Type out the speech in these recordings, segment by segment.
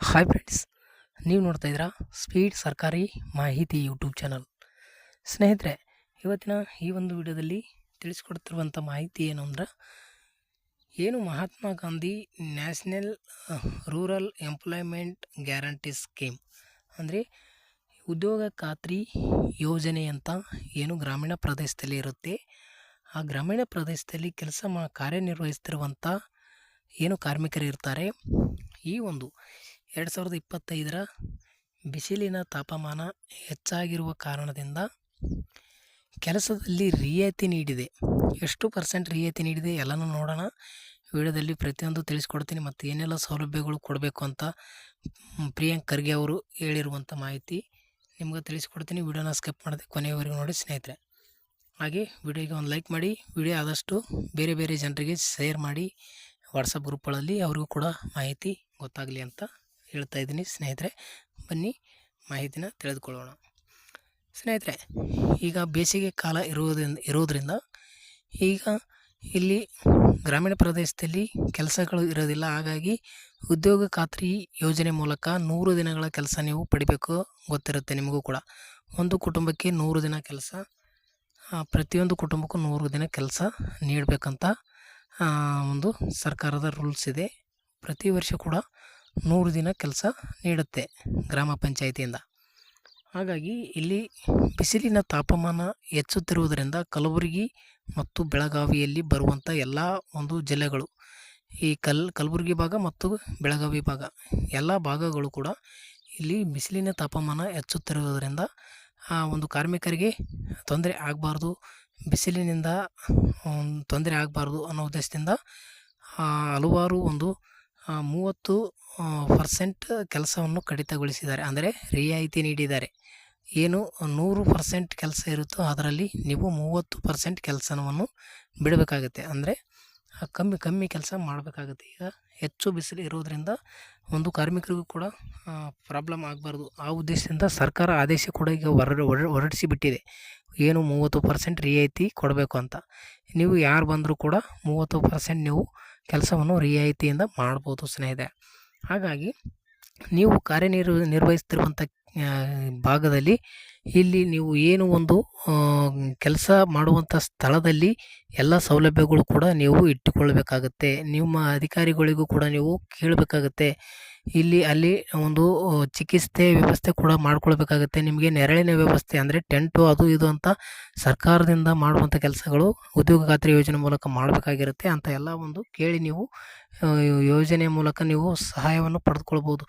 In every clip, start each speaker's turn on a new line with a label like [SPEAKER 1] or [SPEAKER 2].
[SPEAKER 1] Hi friends ನೀವು ನೋಡ್ತಾ ಇದ್ದೀರಾ ಸ್ಪೀಡ್ ಸರ್ಕಾರಿ ಮಾಹಿತಿ ಯೂಟ್ಯೂಬ್ ಚಾನಲ್ ಸ್ನೇಹಿತರೆ, ಇವತ್ತಿನ ಈ ಒಂದು ವಿಡಿಯೋದಲ್ಲಿ ತಿಳಿಸ್ಕೊಡ್ತಿರುವಂಥ ಮಾಹಿತಿ ಏನು ಅಂದ್ರೆ, ಏನು Mahatma Gandhi national rural employment guarantee scheme ಅಂದರೆ, ಉದ್ಯೋಗ ಖಾತ್ರಿ ಯೋಜನೆ ಅಂತ ಏನು ಗ್ರಾಮೀಣ ಪ್ರದೇಶದಲ್ಲಿ ಇರುತ್ತೆ. ಆ ಗ್ರಾಮೀಣ ಪ್ರದೇಶದಲ್ಲಿ ಕೆಲಸ ಮಾ ಕಾರ್ಯನಿರ್ವಹಿಸ್ತಿರುವಂಥ ಏನು ಕಾರ್ಮಿಕರು ಇರ್ತಾರೆ, ಈ ಒಂದು ಎರಡು ಸಾವಿರದ ಇಪ್ಪತ್ತೈದರ ಬಿಸಿಲಿನ ತಾಪಮಾನ ಹೆಚ್ಚಾಗಿರುವ ಕಾರಣದಿಂದ ಕೆಲಸದಲ್ಲಿ ರಿಯಾಯಿತಿ ನೀಡಿದೆ. ಎಷ್ಟು ಪರ್ಸೆಂಟ್ ರಿಯಾಯಿತಿ ನೀಡಿದೆ ಎಲ್ಲನೂ ನೋಡೋಣ. ವಿಡಿಯೋದಲ್ಲಿ ಪ್ರತಿಯೊಂದು ತಿಳಿಸ್ಕೊಡ್ತೀನಿ ಮತ್ತು ಏನೆಲ್ಲ ಸೌಲಭ್ಯಗಳು ಕೊಡಬೇಕು ಅಂತ ಪ್ರಿಯಾಂಕ್ ಖರ್ಗೆ ಅವರು ಹೇಳಿರುವಂಥ ಮಾಹಿತಿ ನಿಮ್ಗೆ ತಿಳಿಸ್ಕೊಡ್ತೀನಿ. ವಿಡಿಯೋನ ಸ್ಕಿಪ್ ಮಾಡಿದೆ ಕೊನೆಯವರೆಗೂ ನೋಡಿ ಸ್ನೇಹಿತರೆ. ಹಾಗೆ ವಿಡಿಯೋಗೆ ಒಂದು ಲೈಕ್ ಮಾಡಿ, ವಿಡಿಯೋ ಆದಷ್ಟು ಬೇರೆ ಬೇರೆ ಜನರಿಗೆ ಶೇರ್ ಮಾಡಿ ವಾಟ್ಸಪ್ ಗ್ರೂಪ್ಗಳಲ್ಲಿ ಅವ್ರಿಗೂ ಕೂಡ ಮಾಹಿತಿ ಗೊತ್ತಾಗಲಿ ಅಂತ ಹೇಳ್ತಾ ಇದ್ದೀನಿ. ಸ್ನೇಹಿತರೆ, ಬನ್ನಿ ಮಾಹಿತಿನ ತಿಳಿದುಕೊಳ್ಳೋಣ. ಸ್ನೇಹಿತರೆ, ಈಗ ಬೇಸಿಗೆ ಕಾಲ ಇರುವುದರಿಂದ ಇರೋದರಿಂದ ಈಗ ಇಲ್ಲಿ ಗ್ರಾಮೀಣ ಪ್ರದೇಶದಲ್ಲಿ ಕೆಲಸಗಳು ಇರೋದಿಲ್ಲ. ಹಾಗಾಗಿ ಉದ್ಯೋಗ ಖಾತ್ರಿ ಯೋಜನೆ ಮೂಲಕ ನೂರು ದಿನಗಳ ಕೆಲಸ ನೀವು ಪಡಿಬೇಕು ಗೊತ್ತಿರುತ್ತೆ ನಿಮಗೂ ಕೂಡ. ಒಂದು ಕುಟುಂಬಕ್ಕೆ ನೂರು ದಿನ ಕೆಲಸ ಪ್ರತಿಯೊಂದು ಕುಟುಂಬಕ್ಕೂ ನೂರು ದಿನ ಕೆಲಸ ನೀಡಬೇಕಂತ ಒಂದು ಸರ್ಕಾರದ ರೂಲ್ಸ್ ಇದೆ. ಪ್ರತಿ ವರ್ಷ ಕೂಡ ನೂರು ದಿನ ಕೆಲಸ ನೀಡುತ್ತೆ ಗ್ರಾಮ ಪಂಚಾಯಿತಿಯಿಂದ. ಹಾಗಾಗಿ ಇಲ್ಲಿ ಬಿಸಿಲಿನ ತಾಪಮಾನ ಹೆಚ್ಚುತ್ತಿರುವುದರಿಂದ ಕಲಬುರಗಿ ಮತ್ತು ಬೆಳಗಾವಿಯಲ್ಲಿ ಬರುವಂಥ ಎಲ್ಲ ಒಂದು ಜಿಲ್ಲೆಗಳು, ಈ ಕಲ್, ಕಲಬುರಗಿ ಭಾಗ ಮತ್ತು ಬೆಳಗಾವಿ ಭಾಗ, ಎಲ್ಲ ಭಾಗಗಳು ಕೂಡ ಇಲ್ಲಿ ಬಿಸಿಲಿನ ತಾಪಮಾನ ಹೆಚ್ಚುತ್ತಿರುವುದರಿಂದ ಆ ಒಂದು ಕಾರ್ಮಿಕರಿಗೆ ತೊಂದರೆ ಆಗಬಾರ್ದು, ಬಿಸಿಲಿನಿಂದ ತೊಂದರೆ ಆಗಬಾರ್ದು ಅನ್ನೋ ಉದ್ದೇಶದಿಂದ ಹಲವಾರು ಒಂದು ಮೂವತ್ತು ಪರ್ಸೆಂಟ್ ಕೆಲಸವನ್ನು ಕಡಿತಗೊಳಿಸಿದ್ದಾರೆ. ಅಂದರೆ ರಿಯಾಯಿತಿ ನೀಡಿದ್ದಾರೆ. ಏನು ನೂರು ಪರ್ಸೆಂಟ್ ಕೆಲಸ ಇರುತ್ತೋ ಅದರಲ್ಲಿ ನೀವು ಮೂವತ್ತು ಪರ್ಸೆಂಟ್ ಕೆಲಸವನ್ನು ಬಿಡಬೇಕಾಗುತ್ತೆ. ಅಂದರೆ ಕಮ್ಮಿ ಕಮ್ಮಿ ಕೆಲಸ ಮಾಡಬೇಕಾಗುತ್ತೆ. ಈಗ ಹೆಚ್ಚು ಬಿಸಿಲು ಇರೋದರಿಂದ ಒಂದು ಕಾರ್ಮಿಕರಿಗೂ ಕೂಡ ಪ್ರಾಬ್ಲಮ್ ಆಗಬಾರ್ದು. ಆ ಉದ್ದೇಶದಿಂದ ಸರ್ಕಾರ ಆದೇಶ ಕೂಡ ಈಗ ಹೊರ ಹೊರಡಿಸಿಬಿಟ್ಟಿದೆ ಹೊರಡಿಸಿ ಬಿಟ್ಟಿದೆ. ಏನು ಮೂವತ್ತು ಪರ್ಸೆಂಟ್ ರಿಯಾಯಿತಿ ಕೊಡಬೇಕು ಅಂತ. ನೀವು ಯಾರು ಬಂದರೂ ಕೂಡ ಮೂವತ್ತು ಪರ್ಸೆಂಟ್ ನೀವು ಕೆಲಸವನ್ನು ರಿಯಾಯಿತಿಯಿಂದ ಮಾಡ್ಬೋದು ಸ್ನೇಹಿತರೆ. ಹಾಗಾಗಿ ನೀವು ಕಾರ್ಯನಿರ್ವ ನಿರ್ವಹಿಸ್ತಿರುವಂಥ ಭಾಗದಲ್ಲಿ ಇಲ್ಲಿ ನೀವು ಏನು ಒಂದು ಕೆಲಸ ಮಾಡುವಂಥ ಸ್ಥಳದಲ್ಲಿ ಎಲ್ಲ ಸೌಲಭ್ಯಗಳು ಕೂಡ ನೀವು ಇಟ್ಟುಕೊಳ್ಬೇಕಾಗತ್ತೆ ನಿಮ್ಮ ಅಧಿಕಾರಿಗಳಿಗೂ ಕೂಡ ನೀವು ಕೇಳಬೇಕಾಗತ್ತೆ. ಇಲ್ಲಿ ಅಲ್ಲಿ ಒಂದು ಚಿಕಿತ್ಸೆ ವ್ಯವಸ್ಥೆ ಕೂಡ ಮಾಡ್ಕೊಳ್ಬೇಕಾಗತ್ತೆ. ನಿಮಗೆ ನೆರಳಿನ ವ್ಯವಸ್ಥೆ ಅಂದರೆ ಟೆಂಟು ಅದು ಇದು ಅಂತ ಸರ್ಕಾರದಿಂದ ಮಾಡುವಂಥ ಕೆಲಸಗಳು ಉದ್ಯೋಗ ಖಾತ್ರಿ ಯೋಜನೆ ಮೂಲಕ ಮಾಡಬೇಕಾಗಿರುತ್ತೆ ಅಂತ ಎಲ್ಲ ಒಂದು ಕೇಳಿ ನೀವು ಯೋಜನೆ ಮೂಲಕ ನೀವು ಸಹಾಯವನ್ನು ಪಡೆದುಕೊಳ್ಬೋದು.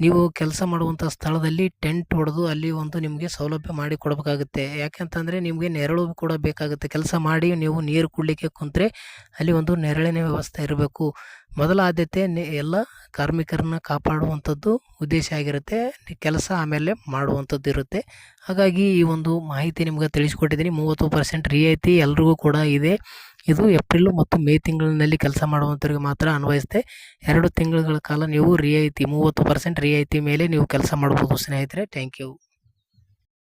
[SPEAKER 1] ನೀವು ಕೆಲಸ ಮಾಡುವಂಥ ಸ್ಥಳದಲ್ಲಿ ಟೆಂಟ್ ಹೊಡೆದು ಅಲ್ಲಿ ಒಂದು ನಿಮಗೆ ಸೌಲಭ್ಯ ಮಾಡಿ ಕೊಡಬೇಕಾಗುತ್ತೆ. ಯಾಕೆಂತಂದರೆ ನಿಮಗೆ ನೆರಳು ಕೂಡ ಬೇಕಾಗುತ್ತೆ. ಕೆಲಸ ಮಾಡಿ ನೀವು ನೀರು ಕುಡಲಿಕ್ಕೆ ಕುಂತರೆ ಅಲ್ಲಿ ಒಂದು ನೆರಳಿನ ವ್ಯವಸ್ಥೆ ಇರಬೇಕು. ಮೊದಲ ಆದ್ಯತೆ ಎಲ್ಲ ಕಾರ್ಮಿಕರನ್ನ ಕಾಪಾಡುವಂಥದ್ದು ಉದ್ದೇಶ ಆಗಿರುತ್ತೆ. ಕೆಲಸ ಆಮೇಲೆ ಮಾಡುವಂಥದ್ದು ಇರುತ್ತೆ. ಹಾಗಾಗಿ ಈ ಒಂದು ಮಾಹಿತಿ ನಿಮ್ಗೆ ತಿಳಿಸ್ಕೊಟ್ಟಿದ್ದೀನಿ. ಮೂವತ್ತು ಪರ್ಸೆಂಟ್ ರಿಯಾಯಿತಿ ಎಲ್ರಿಗೂ ಕೂಡ ಇದೆ. ಇದು ಏಪ್ರಿಲ್ ಮತ್ತು ಮೇ ತಿಂಗಳಿನಲ್ಲಿ ಕೆಲಸ ಮಾಡುವಂಥವ್ರಿಗೆ ಮಾತ್ರ ಅನ್ವಯಿಸುತ್ತೆ ಎರಡು ತಿಂಗಳುಗಳ ಕಾಲ ನೀವು ರಿಯಾಯಿತಿ, ಮೂವತ್ತು ಪರ್ಸೆಂಟ್ ರಿಯಾಯಿತಿ ಮೇಲೆ ನೀವು ಕೆಲಸ ಮಾಡ್ಬೋದು ಸ್ನೇಹಿತರೆ. Thank you.